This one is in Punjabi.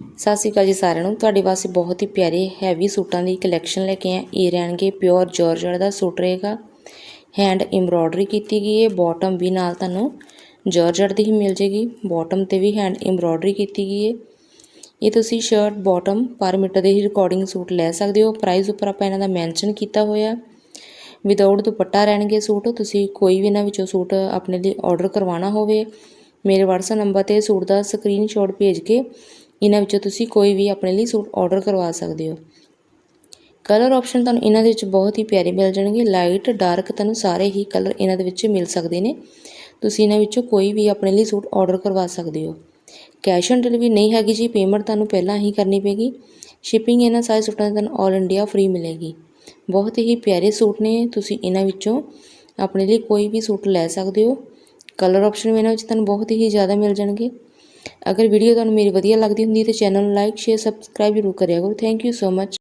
ਸਤਿ ਸ਼੍ਰੀ ਅਕਾਲ ਜੀ ਸਾਰਿਆਂ ਨੂੰ। ਤੁਹਾਡੇ ਵਾਸਤੇ ਬਹੁਤ ਹੀ ਪਿਆਰੇ ਹੈਵੀ ਸੂਟਾਂ ਦੀ ਕਲੈਕਸ਼ਨ ਲੈ ਕੇ ਆਏ ਇਹ ਰਹਿਣਗੇ ਪਿਓਰ ਜਾਰਜਟ ਦਾ ਸੂਟ ਰਹੇਗਾ। ਹੈਂਡ ਐਮਬ੍ਰੋਇਡਰੀ ਕੀਤੀ ਗਈ ਹੈ। ਬਾਟਮ ਵੀ ਨਾਲ ਤੁਹਾਨੂੰ ਜਾਰਜਟ ਦੀ ਹੀ ਮਿਲ ਜੇਗੀ। ਬਾਟਮ ਤੇ ਵੀ ਹੈਂਡ ਐਮਬ੍ਰੋਇਡਰੀ ਕੀਤੀ ਗਈ ਹੈ। ਇਹ ਤੁਸੀਂ ਸ਼ਰਟ ਬਾਟਮ ਪਰ ਮੀਟਰ ਦੇ ਹੀ ਰਿਕਾਰਡਿੰਗ ਸੂਟ ਲੈ ਸਕਦੇ ਹੋ। ਪ੍ਰਾਈਸ ਉੱਪਰ ਆਪਾਂ ਇਹਨਾਂ ਦਾ ਮੈਂਸ਼ਨ ਕੀਤਾ ਹੋਇਆ ਵਿਦਆਊਟ ਦੁਪੱਟਾ ਰਹਿਣਗੇ ਸੂਟ। ਤੁਸੀਂ ਕੋਈ ਵੀ ਇਹਨਾਂ ਵਿੱਚੋਂ ਸੂਟ ਆਪਣੇ ਲਈ ਆਰਡਰ ਕਰਵਾਉਣਾ ਹੋਵੇ, ਮੇਰੇ WhatsApp ਨੰਬਰ ਤੇ ਸੂਟ ਦਾ ਸਕਰੀਨਸ਼ਾਟ ਭੇਜ ਕੇ ਇਹਨਾਂ ਵਿੱਚੋਂ ਤੁਸੀਂ ਕੋਈ ਵੀ ਆਪਣੇ ਲਈ ਸੂਟ ਆਰਡਰ ਕਰਵਾ ਸਕਦੇ ਹੋ। ਕਲਰ ਆਪਸ਼ਨ ਤੁਹਾਨੂੰ ਇਹਨਾਂ ਦੇ ਵਿੱਚ ਬਹੁਤ ਹੀ ਪਿਆਰੇ ਮਿਲ ਜਾਣਗੇ। ਲਾਈਟ ਡਾਰਕ ਤੁਹਾਨੂੰ ਸਾਰੇ ਹੀ ਕਲਰ ਇਹਨਾਂ ਦੇ ਵਿੱਚ ਮਿਲ ਸਕਦੇ ਨੇ। ਤੁਸੀਂ ਇਹਨਾਂ ਵਿੱਚੋਂ ਕੋਈ ਵੀ ਆਪਣੇ ਲਈ ਸੂਟ ਆਰਡਰ ਕਰਵਾ ਸਕਦੇ ਹੋ। ਕੈਸ਼ ਔਨ ਡਿਲੀਵਰੀ ਨਹੀਂ ਹੈਗੀ ਜੀ ਪੇਮੈਂਟ ਤੁਹਾਨੂੰ ਪਹਿਲਾਂ ਹੀ ਕਰਨੀ ਪੈਗੀ ਸ਼ਿਪਿੰਗ ਇਹਨਾਂ ਸਾਰੇ ਸੂਟਾਂ ਦੀ ਤੁਹਾਨੂੰ ਆਲ ਇੰਡੀਆ ਫ੍ਰੀ ਮਿਲੇਗੀ। ਬਹੁਤ ਹੀ ਪਿਆਰੇ ਸੂਟ ਨੇ, ਤੁਸੀਂ ਇਹਨਾਂ ਵਿੱਚੋਂ ਆਪਣੇ ਲਈ ਕੋਈ ਵੀ ਸੂਟ ਲੈ ਸਕਦੇ ਹੋ। ਕਲਰ ਆਪਸ਼ਨ ਵੀ ਇਹਨਾਂ ਵਿੱਚ ਤੁਹਾਨੂੰ ਬਹੁਤ ਹੀ ਜ਼ਿਆਦਾ ਮਿਲ ਜਾਣਗੇ। ਅਗਰ ਵੀਡੀਓ ਤੁਹਾਨੂੰ ਮੇਰੀ ਵਧੀਆ ਲੱਗਦੀ ਹੁੰਦੀ ਹੈ ਤਾਂ ਚੈਨਲ ਨੂੰ ਲਾਈਕ ਸ਼ੇਅਰ ਸਬਸਕ੍ਰਾਈਬ ਜ਼ਰੂਰ ਕਰਿਆ ਕਰੋ। Thank you so much